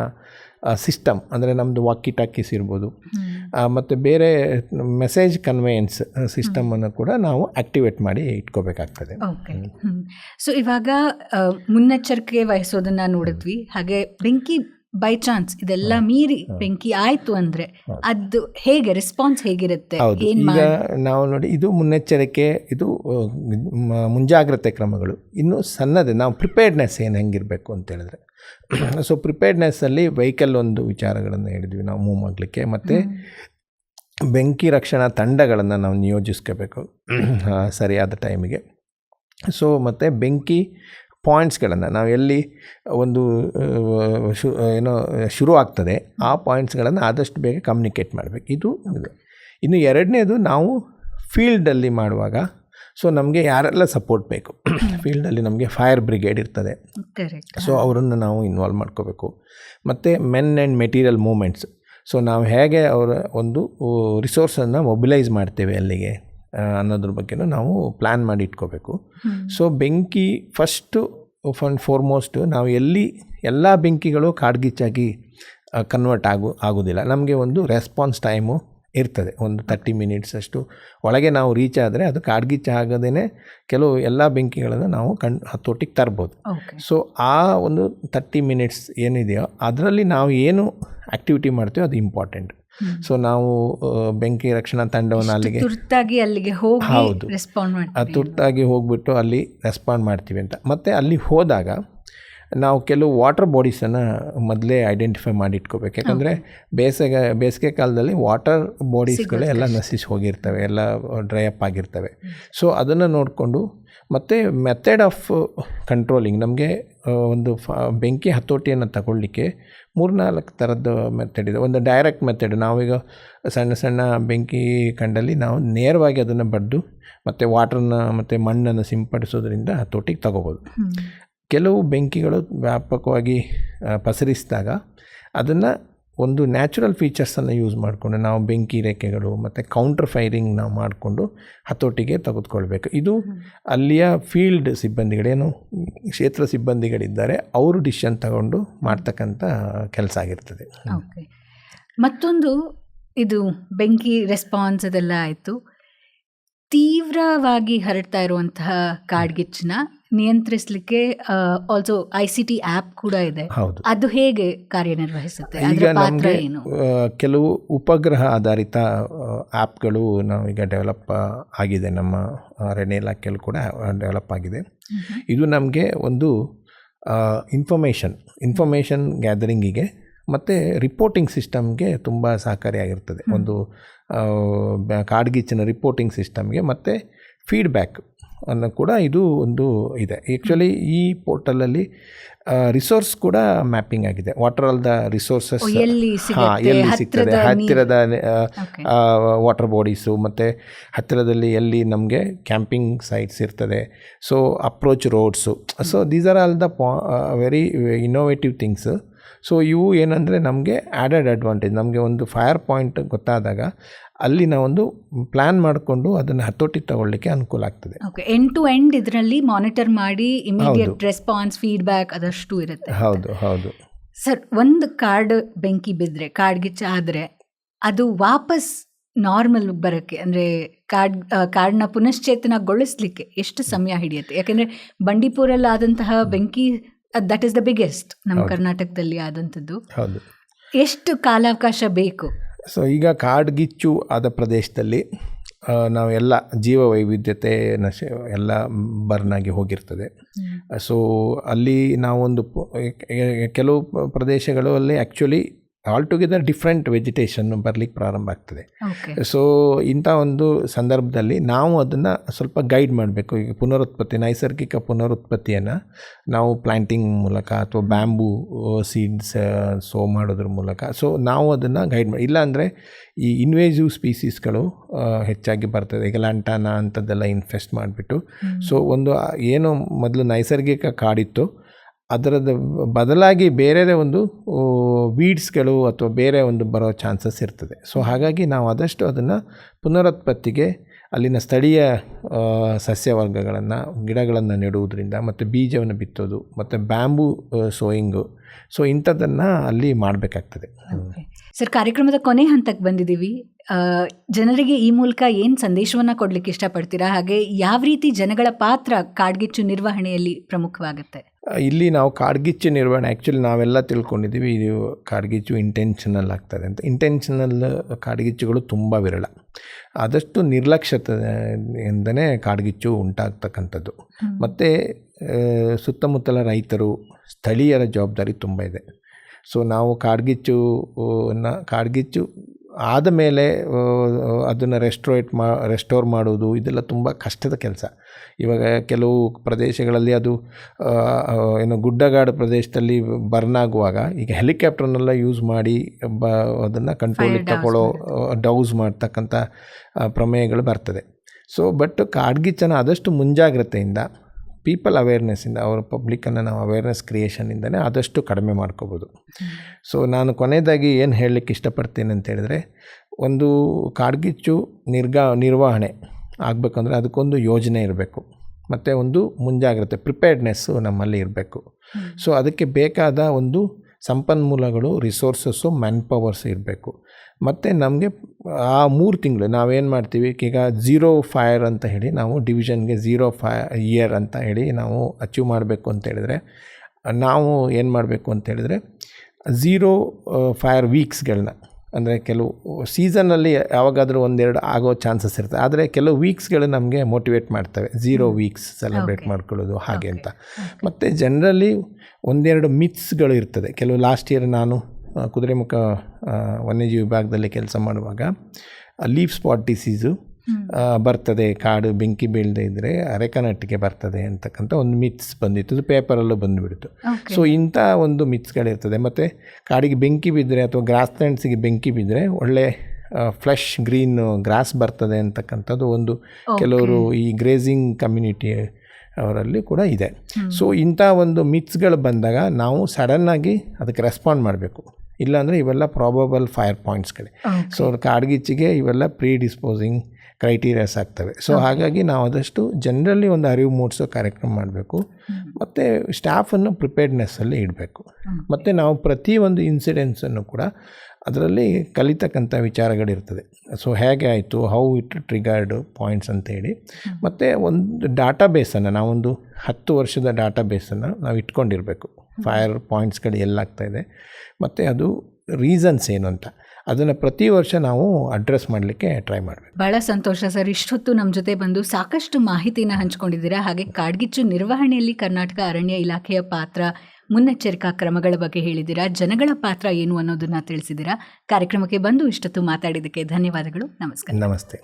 ಸಿಸ್ಟಮ್ ಅಂದರೆ ನಮ್ಮದು ವಾಕಿ ಟಾಕೀಸ್ ಇರ್ಬೋದು. ಮತ್ತು ಬೇರೆ ಮೆಸೇಜ್ ಕನ್ವೆಯನ್ಸ್ ಸಿಸ್ಟಮನ್ನು ಕೂಡ ನಾವು ಆ್ಯಕ್ಟಿವೇಟ್ ಮಾಡಿ ಇಟ್ಕೋಬೇಕಾಗ್ತದೆ. ಓಕೆ ಸೊ ಇವಾಗ ಮುನ್ನೆಚ್ಚರಿಕೆ ವಹಿಸೋದನ್ನು ನೋಡಿದ್ವಿ. ಹಾಗೆ ಬೆಂಕಿ ಬೈ ಚಾನ್ಸ್ ಇದೆಲ್ಲ ಮೀರಿ ಬೆಂಕಿ ಆಯ್ತು ಅಂದ್ರೆ ಅದು ಹೇಗೆ ರೆಸ್ಪಾನ್ಸ್ ಹೇಗಿರುತ್ತೆ? ಹೌದು. ಈಗ ನಾವು ನೋಡಿ ಇದು ಮುನ್ನೆಚ್ಚರಿಕೆ ಇದು ಮುಂಜಾಗ್ರತೆ ಕ್ರಮಗಳು. ಇನ್ನು ಸಣ್ಣದೆ ನಾವು ಪ್ರಿಪೇರ್ಡ್ನೆಸ್ ಏನು ಹೆಂಗಿರಬೇಕು ಅಂತ ಹೇಳಿದ್ರೆ. ಸೊ ಪ್ರಿಪೇರ್ಡ್ನೆಸ್ಸಲ್ಲಿ ವೆಹಿಕಲ್ ಒಂದು ವಿಚಾರಗಳನ್ನು ಹೇಳಿದ್ವಿ ನಾವು ಮೂವ್ ಮಾಡಲಿಕ್ಕೆ. ಮತ್ತು ಬೆಂಕಿ ರಕ್ಷಣಾ ತಂಡಗಳನ್ನು ನಾವು ನಿಯೋಜಿಸ್ಕೋಬೇಕು ಸರಿಯಾದ ಟೈಮಿಗೆ ಸೊ ಮತ್ತು ಬೆಂಕಿ ಪಾಯಿಂಟ್ಸ್ಗಳನ್ನು ನಾವು ಎಲ್ಲಿ ಒಂದು ಶು ಏನೋ ಶುರು ಆಗ್ತದೆ ಆ ಪಾಯಿಂಟ್ಸ್ಗಳನ್ನು ಆದಷ್ಟು ಬೇಗ ಕಮ್ಯುನಿಕೇಟ್ ಮಾಡಬೇಕು. ಇದು ಇದೆ ಇನ್ನು ಎರಡನೇದು ನಾವು ಫೀಲ್ಡಲ್ಲಿ ಮಾಡುವಾಗ ಸೊ ನಮಗೆ ಯಾರೆಲ್ಲ ಸಪೋರ್ಟ್ ಬೇಕು? ಫೀಲ್ಡಲ್ಲಿ ನಮಗೆ ಫೈರ್ ಬ್ರಿಗೇಡ್ ಇರ್ತದೆ. ಸೊ ಅವರನ್ನು ನಾವು ಇನ್ವಾಲ್ವ್ ಮಾಡ್ಕೋಬೇಕು. ಮತ್ತು men and material movements so ನಾವು ಹೇಗೆ ಅವರ ಒಂದು ರಿಸೋರ್ಸನ್ನು ಮೊಬಿಲೈಸ್ ಮಾಡ್ತೇವೆ ಅಲ್ಲಿಗೆ? ಅನ್ನೋದ್ರ ಬಗ್ಗೆನೂ ನಾವು ಪ್ಲ್ಯಾನ್ ಮಾಡಿ ಇಟ್ಕೋಬೇಕು. ಸೊ ಬೆಂಕಿ ಫಸ್ಟು ಫಂಡ್ ಫಾರ್ಮೋಸ್ಟು ನಾವು ಎಲ್ಲಿ ಎಲ್ಲ ಬೆಂಕಿಗಳು ಕಾಡ್ಗಿಚ್ಚಾಗಿ ಕನ್ವರ್ಟ್ ಆಗು ಆಗೋದಿಲ್ಲ. ನಮಗೆ ಒಂದು ರೆಸ್ಪಾನ್ಸ್ ಟೈಮು ಇರ್ತದೆ. ಒಂದು ತರ್ಟಿ ಮಿನಿಟ್ಸ್ ಅಷ್ಟು ಒಳಗೆ ನಾವು ರೀಚ್ ಆದರೆ ಅದು ಕಾಡ್ಗಿಚ್ಚ ಆಗದೇ ಕೆಲವು ಎಲ್ಲ ಬೆಂಕಿಗಳನ್ನು ನಾವು ಕಣ್ ಹತ್ತೋಟಿಗೆ ತರ್ಬೋದು. ಸೊ ಆ ಒಂದು ತರ್ಟಿ ಮಿನಿಟ್ಸ್ ಏನಿದೆಯೋ ಅದರಲ್ಲಿ ನಾವು ಏನು ಆ್ಯಕ್ಟಿವಿಟಿ ಮಾಡ್ತೀವೋ ಅದು ಇಂಪಾರ್ಟೆಂಟ್ ಸೊ ನಾವು ಬೆಂಕಿ ರಕ್ಷಣಾ ತಂಡವನ್ನು ಅಲ್ಲಿಗೆ ತುರ್ತಾಗಿ ಅಲ್ಲಿಗೆ ಹೋಗಿ ಹೌದು. ರೆಸ್ಪಾಂಡ್ ತುರ್ತಾಗಿ ಹೋಗ್ಬಿಟ್ಟು ಅಲ್ಲಿ ರೆಸ್ಪಾಂಡ್ ಮಾಡ್ತೀವಿ ಅಂತ. ಮತ್ತು ಅಲ್ಲಿ ಹೋದಾಗ ನಾವು ಕೆಲವು ವಾಟರ್ ಬಾಡೀಸನ್ನು ಮೊದಲೇ ಐಡೆಂಟಿಫೈ ಮಾಡಿ ಇಟ್ಕೋಬೇಕು ಯಾಕಂದರೆ ಬೇಸಿಗೆ ಬೇಸಿಗೆ ಕಾಲದಲ್ಲಿ ವಾಟರ್ ಬಾಡೀಸ್ಗಳು ಎಲ್ಲ ನಶಿಸಿ ಹೋಗಿರ್ತವೆ ಎಲ್ಲ ಡ್ರೈ ಅಪ್ ಆಗಿರ್ತವೆ. ಸೊ ಅದನ್ನು ನೋಡಿಕೊಂಡು ಮತ್ತು ಮೆಥಡ್ ಆಫ್ ಕಂಟ್ರೋಲಿಂಗ್ ನಮಗೆ ಒಂದು ಫ ಬೆಂಕಿ ಹತೋಟಿಯನ್ನು ತಗೊಳ್ಳಿಕ್ಕೆ ಮೂರ್ನಾಲ್ಕು ಥರದ್ದು ಮೆಥಡ್ ಇದೆ. ಒಂದು ಡೈರೆಕ್ಟ್ ಮೆಥಡ್ ನಾವೀಗ ಸಣ್ಣ ಸಣ್ಣ ಬೆಂಕಿ ಕಂಡಲ್ಲಿ ನಾವು ನೇರವಾಗಿ ಅದನ್ನು ಬಡ್ದು ಮತ್ತು ವಾಟ್ರನ್ನ ಮತ್ತು ಮಣ್ಣನ್ನು ಸಿಂಪಡಿಸೋದ್ರಿಂದ ತೋಟಿಗೆ ತಗೋಬೋದು. ಕೆಲವು ಬೆಂಕಿಗಳು ವ್ಯಾಪಕವಾಗಿ ಪಸರಿಸಿದಾಗ ಅದನ್ನು ಒಂದು ನ್ಯಾಚುರಲ್ ಫೀಚರ್ಸನ್ನು ಯೂಸ್ ಮಾಡಿಕೊಂಡು ನಾವು ಬೆಂಕಿ ರೇಖೆಗಳು ಮತ್ತು ಕೌಂಟರ್ ಫೈರಿಂಗ್ ನಾವು ಮಾಡಿಕೊಂಡು ಹತೋಟಿಗೆ ತೆಗೆದುಕೊಳ್ಬೇಕು. ಇದು ಅಲ್ಲಿಯ ಫೀಲ್ಡ್ ಸಿಬ್ಬಂದಿಗಳೇನು ಕ್ಷೇತ್ರ ಸಿಬ್ಬಂದಿಗಳಿದ್ದಾರೆ ಅವರು ಡಿಸಿಷನ್ ತಗೊಂಡು ಮಾಡ್ತಕ್ಕಂಥ ಕೆಲಸ ಆಗಿರ್ತದೆ. ಓಕೆ ಮತ್ತೊಂದು ಇದು ಬೆಂಕಿ ರೆಸ್ಪಾನ್ಸ್ ಅದೆಲ್ಲ ಆಯಿತು. ತೀವ್ರವಾಗಿ ಹರಡ್ತಾ ಇರುವಂತಹ ಕಾಡ್ಗಿಚ್ಚನ್ನ ನಿಯಂತ್ರಿಸಲಿಕ್ಕೆ also I C T app ಕೂಡ ಇದೆ. ಹೌದು. ಅದು ಹೇಗೆ ಕಾರ್ಯನಿರ್ವಹಿಸುತ್ತೆ? ಈಗ ನಮಗೆ ಕೆಲವು ಉಪಗ್ರಹ ಆಧಾರಿತ ಆ್ಯಪ್ಗಳು ನಾವೀಗ ಡೆವಲಪ್ ಆಗಿದೆ. ನಮ್ಮ ಅರಣ್ಯ ಇಲಾಖೆಯಲ್ಲೂ ಕೂಡ ಡೆವಲಪ್ ಆಗಿದೆ. ಇದು ನಮಗೆ ಒಂದು ಇನ್ಫಾರ್ಮೇಷನ್ ಇನ್ಫಾರ್ಮೇಷನ್ ಗ್ಯಾದರಿಂಗಿಗೆ ಮತ್ತು ರಿಪೋರ್ಟಿಂಗ್ ಸಿಸ್ಟಮ್ಗೆ ತುಂಬ ಸಹಕಾರಿಯಾಗಿರ್ತದೆ ಒಂದು ಕಾಡ್ಗಿಚ್ಚಿನ ರಿಪೋರ್ಟಿಂಗ್ ಸಿಸ್ಟಮ್ಗೆ ಮತ್ತು ಫೀಡ್ಬ್ಯಾಕ್ ಅನ್ನು ಕೂಡ ಇದು ಒಂದು ಇದೆ. ಆ್ಯಕ್ಚುಲಿ ಈ ಪೋರ್ಟಲಲ್ಲಿ ರಿಸೋರ್ಸ್ ಕೂಡ ಮ್ಯಾಪಿಂಗ್ ಆಗಿದೆ. ವಾಟರ್ ಆಲ್ ದ ರಿಸೋರ್ಸಸ್ ಹಾಂ ಎಲ್ಲಿ ಸಿಗ್ತದೆ? ಹತ್ತಿರದ ವಾಟರ್ ಬಾಡೀಸು ಮತ್ತು ಹತ್ತಿರದಲ್ಲಿ ಎಲ್ಲಿ ನಮಗೆ ಕ್ಯಾಂಪಿಂಗ್ ಸೈಟ್ಸ್ ಇರ್ತದೆ. So approach roads so these are all the ಪಾ ವೆರಿ ಇನ್ನೋವೇಟಿವ್ ಥಿಂಗ್ಸ್ ಸೊ ಇವು ಏನಂದರೆ ನಮಗೆ ಆ್ಯಡೆಡ್ ಅಡ್ವಾಂಟೇಜ್ ನಮಗೆ ಒಂದು ಫೈರ್ ಪಾಯಿಂಟ್ ಗೊತ್ತಾದಾಗ ಅಲ್ಲಿ ನಾವೊಂದು ಪ್ಲಾನ್ ಮಾಡಿಕೊಂಡು ಅದನ್ನು ಹತೋಟಿ ತಗೊಳ್ಳಿಕ್ಕೆ ಅನುಕೂಲ ಆಗ್ತದೆ. ಓಕೆ ಎಂಡ್ ಟು ಎಂಡ್ ಇದರಲ್ಲಿ ಮಾನಿಟರ್ ಮಾಡಿ ಇಮಿಡಿಯೇಟ್ ರೆಸ್ಪಾನ್ಸ್ ಫೀಡ್ಬ್ಯಾಕ್ ಅದಷ್ಟು ಇರುತ್ತೆ. ಹೌದು ಹೌದು. ಸರ್ ಒಂದು ಕಾರ್ಡ್ ಬೆಂಕಿ ಬಿದ್ದರೆ ಕಾಡ್ಗಿಚ್ಚ ಆದರೆ ಅದು ವಾಪಸ್ ನಾರ್ಮಲ್ ಬರೋಕ್ಕೆ ಅಂದರೆ ಕಾರ್ಡ್ ಕಾರ್ಡ್ನ ಪುನಶ್ಚೇತನಗೊಳಿಸ್ಲಿಕ್ಕೆ ಎಷ್ಟು ಸಮಯ ಹಿಡಿಯುತ್ತೆ? ಯಾಕೆಂದರೆ ಬಂಡೀಪುರಲ್ಲಾದಂತಹ ಬೆಂಕಿ ದಟ್ ಇಸ್ ದ ಬಿಗ್ಗೆಸ್ಟ್ ನಮ್ಮ ಕರ್ನಾಟಕದಲ್ಲಿ ಆದಂಥದ್ದು. ಹೌದು. ಎಷ್ಟು ಕಾಲಾವಕಾಶ ಬೇಕು? ಸೊ ಈಗ ಕಾಡ್ಗಿಚ್ಚು ಆದ ಪ್ರದೇಶದಲ್ಲಿ ನಾವೆಲ್ಲ ನಾವು ಎಲ್ಲ ಜೀವ ವೈವಿಧ್ಯತೆ ನಶ ಎಲ್ಲ ಬರ್ನಾಗಿ ಆಗಿ ಹೋಗಿರ್ತದೆ ಸೊ ಅಲ್ಲಿ ನಾವೊಂದು ಕೆಲವು ಪ್ರದೇಶಗಳಲ್ಲಿ actually altogether different vegetation ಬರಲಿಕ್ಕೆ ಪ್ರಾರಂಭ ಆಗ್ತದೆ. ಸೊ ಇಂಥ ಒಂದು ಸಂದರ್ಭದಲ್ಲಿ ನಾವು ಅದನ್ನು ಸ್ವಲ್ಪ ಗೈಡ್ ಮಾಡಬೇಕು. ಈಗ ಪುನರುತ್ಪತ್ತಿ ನೈಸರ್ಗಿಕ ಪುನರುತ್ಪತ್ತಿಯನ್ನು ನಾವು ಪ್ಲ್ಯಾಂಟಿಂಗ್ ಮೂಲಕ ಅಥವಾ ಬ್ಯಾಂಬೂ ಸೀಡ್ಸ್ ಸೋ ಮಾಡೋದ್ರ ಮೂಲಕ. ಸೊ ನಾವು ಅದನ್ನು ಗೈಡ್ ಮಾಡಿ ಇಲ್ಲಾಂದರೆ ಈ ಇನ್ವೇಸಿವ್ ಸ್ಪೀಸೀಸ್ಗಳು ಹೆಚ್ಚಾಗಿ ಬರ್ತದೆ. ಈಗ ಲ್ಯಾಂಟಾನ ಅಂಥದ್ದೆಲ್ಲ ಇನ್ಫೆಸ್ಟ್ ಮಾಡಿಬಿಟ್ಟು. ಸೊ ಒಂದು ಏನು ಮೊದಲು ನೈಸರ್ಗಿಕ ಕಾಡಿತ್ತು. ಅದರದ ಬದಲಾಗಿ ಬೇರೆದೇ ಒಂದು ವೀಡ್ಸ್ಗಳು ಅಥವಾ ಬೇರೆ ಒಂದು ಬರೋ ಚಾನ್ಸಸ್ ಇರ್ತದೆ. ಸೊ ಹಾಗಾಗಿ ನಾವು ಆದಷ್ಟು ಅದನ್ನು ಪುನರುತ್ಪತ್ತಿಗೆ ಅಲ್ಲಿನ ಸ್ಥಳೀಯ ಸಸ್ಯವರ್ಗಗಳನ್ನು, ಗಿಡಗಳನ್ನು ನೆಡುವುದರಿಂದ ಮತ್ತು ಬೀಜವನ್ನು ಬಿತ್ತೋದು, ಮತ್ತು ಬ್ಯಾಂಬು ಸೋಯಿಂಗು ಸೊ ಇಂಥದ್ದನ್ನು ಅಲ್ಲಿ ಮಾಡಬೇಕಾಗ್ತದೆ. ಸರ್ ಕಾರ್ಯಕ್ರಮದ ಕೊನೆ ಹಂತಕ್ಕೆ ಬಂದಿದ್ದೀವಿ. ಜನರಿಗೆ ಈ ಮೂಲಕ ಏನು ಸಂದೇಶವನ್ನು ಕೊಡಲಿಕ್ಕೆ ಇಷ್ಟಪಡ್ತೀರಾ? ಹಾಗೆ ಯಾವ ರೀತಿ ಜನಗಳ ಪಾತ್ರ ಕಾಡ್ಗಿಚ್ಚು ನಿರ್ವಹಣೆಯಲ್ಲಿ ಪ್ರಮುಖವಾಗುತ್ತೆ? ಇಲ್ಲಿ ನಾವು ಕಾಡ್ಗಿಚ್ಚು ನಿರ್ವಹಣೆ ಆ್ಯಕ್ಚುಲಿ ನಾವೆಲ್ಲ ತಿಳ್ಕೊಂಡಿದ್ದೀವಿ ಇದು ಕಾಡ್ಗಿಚ್ಚು ಇಂಟೆನ್ಷನಲ್ ಆಗ್ತದೆ ಅಂತ. ಇಂಟೆನ್ಷನಲ್ ಕಾಡ್ಗಿಚ್ಚುಗಳು ತುಂಬ ವಿರಳ. ಆದಷ್ಟು ನಿರ್ಲಕ್ಷ್ಯತೆಯಿಂದನೇ ಕಾಡ್ಗಿಚ್ಚು ಉಂಟಾಗ್ತಕ್ಕಂಥದ್ದು. ಮತ್ತು ಸುತ್ತಮುತ್ತಲ ರೈತರು ಸ್ಥಳೀಯರ ಜವಾಬ್ದಾರಿ ತುಂಬ ಇದೆ. ಸೊ ನಾವು ಕಾಡ್ಗಿಚ್ಚು ನ ಕಾಡ್ಗಿಚ್ಚು ಆದ ಮೇಲೆ ಅದನ್ನು ರೆಸ್ಟೋರೇಟ್ ಮಾ ರೆಸ್ಟೋರ್ ಮಾಡೋದು ಇದೆಲ್ಲ ತುಂಬ ಕಷ್ಟದ ಕೆಲಸ. ಇವಾಗ ಕೆಲವು ಪ್ರದೇಶಗಳಲ್ಲಿ ಅದು ಏನು ಗುಡ್ಡಗಾಡು ಪ್ರದೇಶದಲ್ಲಿ ಬರ್ನ್ ಆಗುವಾಗ ಈಗ ಹೆಲಿಕಾಪ್ಟರ್ನೆಲ್ಲ ಯೂಸ್ ಮಾಡಿ ಬ ಅದನ್ನು ಕಂಟ್ರೋಲಿಗೆ ತಗೊಳ್ಳೋ ಡೌಸ್ ಮಾಡ್ತಕ್ಕಂಥ ಪ್ರಮೇಯಗಳು ಬರ್ತದೆ. ಸೊ ಬಟ್ ಕಾಡ್ಗಿಚ್ಚನ ಆದಷ್ಟು ಮುಂಜಾಗ್ರತೆಯಿಂದ ಪೀಪಲ್ ಅವೇರ್ನೆಸ್ಸಿಂದ ಅವರ ಪಬ್ಲಿಕನ್ನು ನಾವು ಅವೇರ್ನೆಸ್ ಕ್ರಿಯೇಷನಿಂದನೇ ಆದಷ್ಟು ಕಡಿಮೆ ಮಾಡ್ಕೋಬೋದು. ಸೊ ನಾನು ಕೊನೆಯದಾಗಿ ಏನು ಹೇಳಲಿಕ್ಕೆ ಇಷ್ಟಪಡ್ತೀನಿ ಅಂತ ಹೇಳಿದ್ರೆ ಒಂದು ಕಾಡ್ಗಿಚ್ಚು ನಿರ್ಗಾ ನಿರ್ವಹಣೆ ಆಗಬೇಕಂದ್ರೆ ಅದಕ್ಕೊಂದು ಯೋಜನೆ ಇರಬೇಕು. ಮತ್ತು ಒಂದು ಮುಂಜಾಗ್ರತೆ ಪ್ರಿಪೇರ್ಡ್ನೆಸ್ಸು ನಮ್ಮಲ್ಲಿ ಇರಬೇಕು. ಸೊ ಅದಕ್ಕೆ ಬೇಕಾದ ಒಂದು ಸಂಪನ್ಮೂಲಗಳು ರಿಸೋರ್ಸಸ್ಸು ಮ್ಯಾನ್ ಪವರ್ಸ್ ಇರಬೇಕು. ಮತ್ತು ನಮಗೆ ಆ ಮೂರು ತಿಂಗಳು, ನಾವೇನು ಮಾಡ್ತೀವಿ? ಈಗ ಝೀರೋ ಫೈರ್ ಅಂತ ಹೇಳಿ ನಾವು ಡಿವಿಷನ್ಗೆ ಝೀರೋ ಫೈ ಇಯರ್ ಅಂತ ಹೇಳಿ ನಾವು ಅಚೀವ್ ಮಾಡಬೇಕು ಅಂತ ಹೇಳಿದರೆ, ನಾವು ಏನು ಮಾಡಬೇಕು ಅಂತ ಹೇಳಿದರೆ ಝೀರೋ ಫೈರ್ ವೀಕ್ಸ್ಗಳನ್ನ ಅಂದರೆ ಕೆಲವು ಸೀಸನಲ್ಲಿ ಯಾವಾಗಾದರೂ ಒಂದೆರಡು ಆಗೋ ಚಾನ್ಸಸ್ ಇರುತ್ತೆ. ಆದರೆ ಕೆಲವು ವೀಕ್ಸ್ಗಳು ನಮಗೆ ಮೋಟಿವೇಟ್ ಮಾಡ್ತವೆ. Zero weeks celebrate. ಮಾಡ್ಕೊಳ್ಳೋದು ಹಾಗೆ ಅಂತ. ಮತ್ತು ಜನರಲಿ ಒಂದೆರಡು ಮಿತ್ಸ್ಗಳು ಇರ್ತದೆ. ಕೆಲವು ಲಾಸ್ಟ್ ಇಯರ್ ನಾನು ಕುದುರೆಮುಖ ವನ್ಯಜೀವಿ ವಿಭಾಗದಲ್ಲಿ ಕೆಲಸ ಮಾಡುವಾಗ ಲೀಫ್ ಸ್ಪಾಟ್ ಡಿಸೀಸು ಬರ್ತದೆ ಕಾಡು ಬೆಂಕಿ ಬೀಳದೆ ಇದ್ದರೆ ಅರೆಕನಟ್ಟಿಗೆ ಬರ್ತದೆ ಅಂತಕ್ಕಂಥ ಒಂದು ಮಿತ್ಸ್ ಬಂದಿತ್ತು. ಅದು ಪೇಪರಲ್ಲೂ ಬಂದುಬಿಡ್ತು. ಸೊ ಇಂಥ ಒಂದು ಮಿತ್ಸ್ಗಳಿರ್ತದೆ. ಮತ್ತು ಕಾಡಿಗೆ ಬೆಂಕಿ ಬಿದ್ದರೆ ಅಥವಾ ಗ್ರಾಸ್ ಲ್ಯಾಂಡ್ಸಿಗೆ ಬೆಂಕಿ ಬಿದ್ದರೆ ಒಳ್ಳೆ ಫ್ಲಶ್ ಗ್ರೀನ್ ಗ್ರಾಸ್ ಬರ್ತದೆ ಅಂತಕ್ಕಂಥದ್ದು ಒಂದು ಕೆಲವರು ಈ ಗ್ರೇಸಿಂಗ್ ಕಮ್ಯುನಿಟಿ ಅವರಲ್ಲಿ ಕೂಡ ಇದೆ. ಸೊ ಇಂಥ ಒಂದು ಮಿತ್ಸ್ಗಳು ಬಂದಾಗ ನಾವು ಸಡನ್ನಾಗಿ ಅದಕ್ಕೆ ರೆಸ್ಪಾಂಡ್ ಮಾಡಬೇಕು. ಇಲ್ಲಾಂದರೆ ಇವೆಲ್ಲ ಪ್ರಾಬಬಲ್ ಫೈರ್ ಪಾಯಿಂಟ್ಸ್ಗಳೇ ಸೊ ಕಾಡ್ಗಿಚ್ಚಿಗೆ ಇವೆಲ್ಲ ಪ್ರೀ ಡಿಸ್ಪೋಸಿಂಗ್ ಕ್ರೈಟೀರಿಯಾಸ್ ಆಗ್ತವೆ ಸೊ ಹಾಗಾಗಿ ನಾವು ಆದಷ್ಟು ಜನರಲ್ಲಿ ಒಂದು ಅರಿವು ಮೂಡಿಸೋ ಕಾರ್ಯಕ್ರಮ ಮಾಡಬೇಕು. ಮತ್ತು ಸ್ಟಾಫನ್ನು ಪ್ರಿಪೇರ್ಡ್ನೆಸ್ಸಲ್ಲಿ ಇಡಬೇಕು. ಮತ್ತು ನಾವು ಪ್ರತಿ ಒಂದು ಇನ್ಸಿಡೆನ್ಸನ್ನು ಕೂಡ ಅದರಲ್ಲಿ ಕಲಿತಕ್ಕಂಥ ವಿಚಾರಗಳಿರ್ತದೆ. ಸೊ ಹೇಗೆ ಆಯಿತು ಹೌ ಇಟ್ ಟ್ರಿಗರ್ಡ್ ಪಾಯಿಂಟ್ಸ್ ಅಂತೇಳಿ. ಮತ್ತು ಒಂದು ಡಾಟಾ ಬೇಸನ್ನು ನಾವೊಂದು ಹತ್ತು ವರ್ಷದ ಡಾಟಾ ಬೇಸನ್ನು ನಾವು ಇಟ್ಕೊಂಡಿರಬೇಕು. ಫೈರ್ ಪಾಯಿಂಟ್ಸ್ಗಳು ಎಲ್ಲಾಗ್ತಾಯಿದೆ ಮತ್ತು ಅದು ರೀಸನ್ಸ್ ಏನು ಅಂತ. ಅದನ್ನು ಪ್ರತಿ ವರ್ಷ ನಾವು ಅಡ್ರೆಸ್ ಮಾಡಲಿಕ್ಕೆ ಟ್ರೈ ಮಾಡಬೇಕು. ಬಹಳ ಸಂತೋಷ ಸರ್. ಇಷ್ಟೊತ್ತು ನಮ್ಮ ಜೊತೆ ಬಂದು ಸಾಕಷ್ಟು ಮಾಹಿತಿನ ಹಂಚ್ಕೊಂಡಿದ್ದೀರಾ. ಹಾಗೆ ಕಾಡ್ಗಿಚ್ಚು ನಿರ್ವಹಣೆಯಲ್ಲಿ ಕರ್ನಾಟಕ ಅರಣ್ಯ ಇಲಾಖೆಯ ಪಾತ್ರ ಮುನ್ನೆಚ್ಚರಿಕಾ ಕ್ರಮಗಳ ಬಗ್ಗೆ ಹೇಳಿದ್ದೀರಾ ಜನಗಳ ಪಾತ್ರ ಏನು ಅನ್ನೋದನ್ನ ತಿಳಿಸಿದ್ದೀರಾ. ಕಾರ್ಯಕ್ರಮಕ್ಕೆ ಬಂದು ಇಷ್ಟೊತ್ತು ಮಾತಾಡಿದ್ದಕ್ಕೆ ಧನ್ಯವಾದಗಳು. ನಮಸ್ಕಾರ. ನಮಸ್ತೆ.